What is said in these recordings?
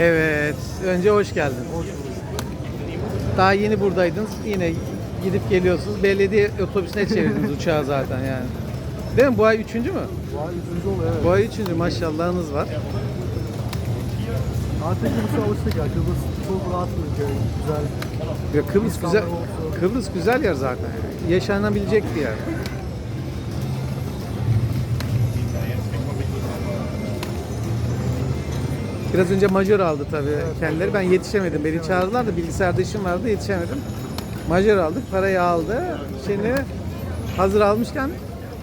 Evet. Önce hoş geldin. Hoş bulduk. Daha yeni buradaydınız. Yine gidip geliyorsunuz. Belediye otobüsüne çevirdiniz uçağı zaten yani. Değil mi? Bu ay üçüncü mü? Bu ay üçüncü oluyor evet. Bu ay üçüncü. Maşallahınız var. Artık Kıbrıs'a alıştık ya. Kıbrıs çok rahat bir ülke. Güzel. Ya Kıbrıs güzel. olsun. Kıbrıs güzel yer zaten. Yaşanabilecek bir yer. Biraz önce majör aldı tabii kendileri. Ben yetişemedim. Beni çağırdılar da bilgisayarda işim vardı yetişemedim. Majör aldık. Parayı aldı. Şimdi hazır almışken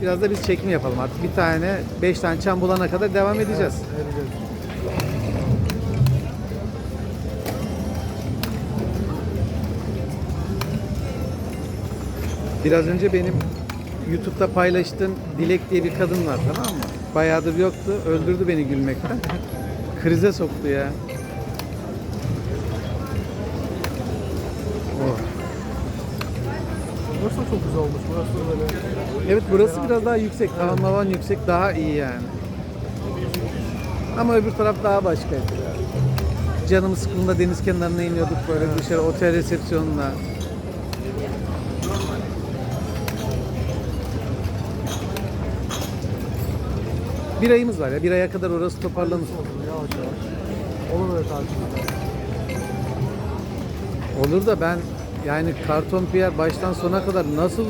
biraz da biz çekim yapalım artık. Bir tane, beş tane çam bulana kadar devam edeceğiz. Biraz önce benim YouTube'da paylaştığım Dilek diye bir kadın var tamam mı? Bayağıdır yoktu. Öldürdü beni gülmekten. Krize soktu ya. Oh. Burası da çok güzel olmuş. Burası da böyle. Evet burası biraz daha yüksek. Tavan mavan yüksek daha iyi yani. Ama öbür taraf daha başka. Canımız sıkıldığında deniz kenarına iniyorduk böyle dışarı otel resepsiyonuna. Bir ayımız var ya. Bir aya kadar orası toparlanır. Yavaş yavaş. Olur öyle tatil. Olur da ben yani karton piyer baştan sona kadar nasıl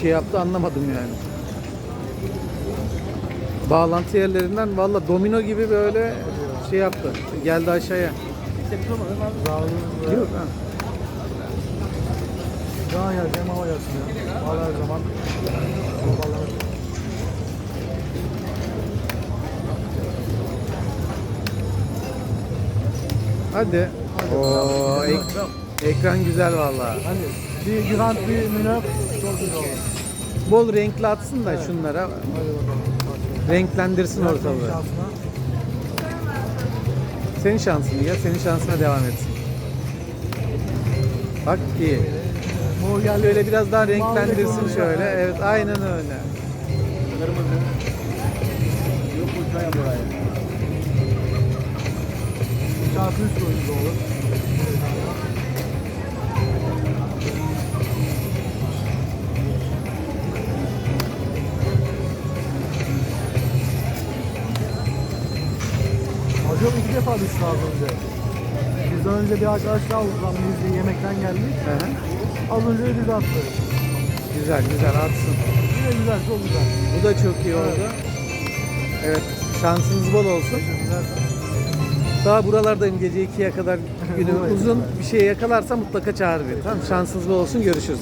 şey yaptı anlamadım yani. Bağlantı yerlerinden valla domino gibi böyle şey yaptı. Geldi aşağıya. Yok ha. Daha yerken hava yansıyor. Hava her zaman. Hadi. Oo, ek, ekran güzel valla. Hani bir Grand Prix Minör çok güzel olur. Bol renkli atsın da şunlara. Hadi bakalım. Renklendirsin ortalığı. Senin şansın ya, senin şansına devam etsin. Bak iyi. Mor geldi. Şöyle biraz daha renklendirsin şöyle. Evet aynen öyle. Kırmızı. 200 dolar. Hocam iki defa düştü az önce. Biz önce bir arkadaşla aldık lan biz yemekten geldik. Hı hı. Az önce ödül attı. Güzel güzel atsın. Yine güzel çok güzel. Bu da çok iyi oldu. Evet şansınız bol olsun. Teşekkürler. Daha buralardayım gece 2'ye kadar günü uzun bir şey yakalarsa mutlaka çağır beni. Tamam şansınız bol olsun görüşürüz.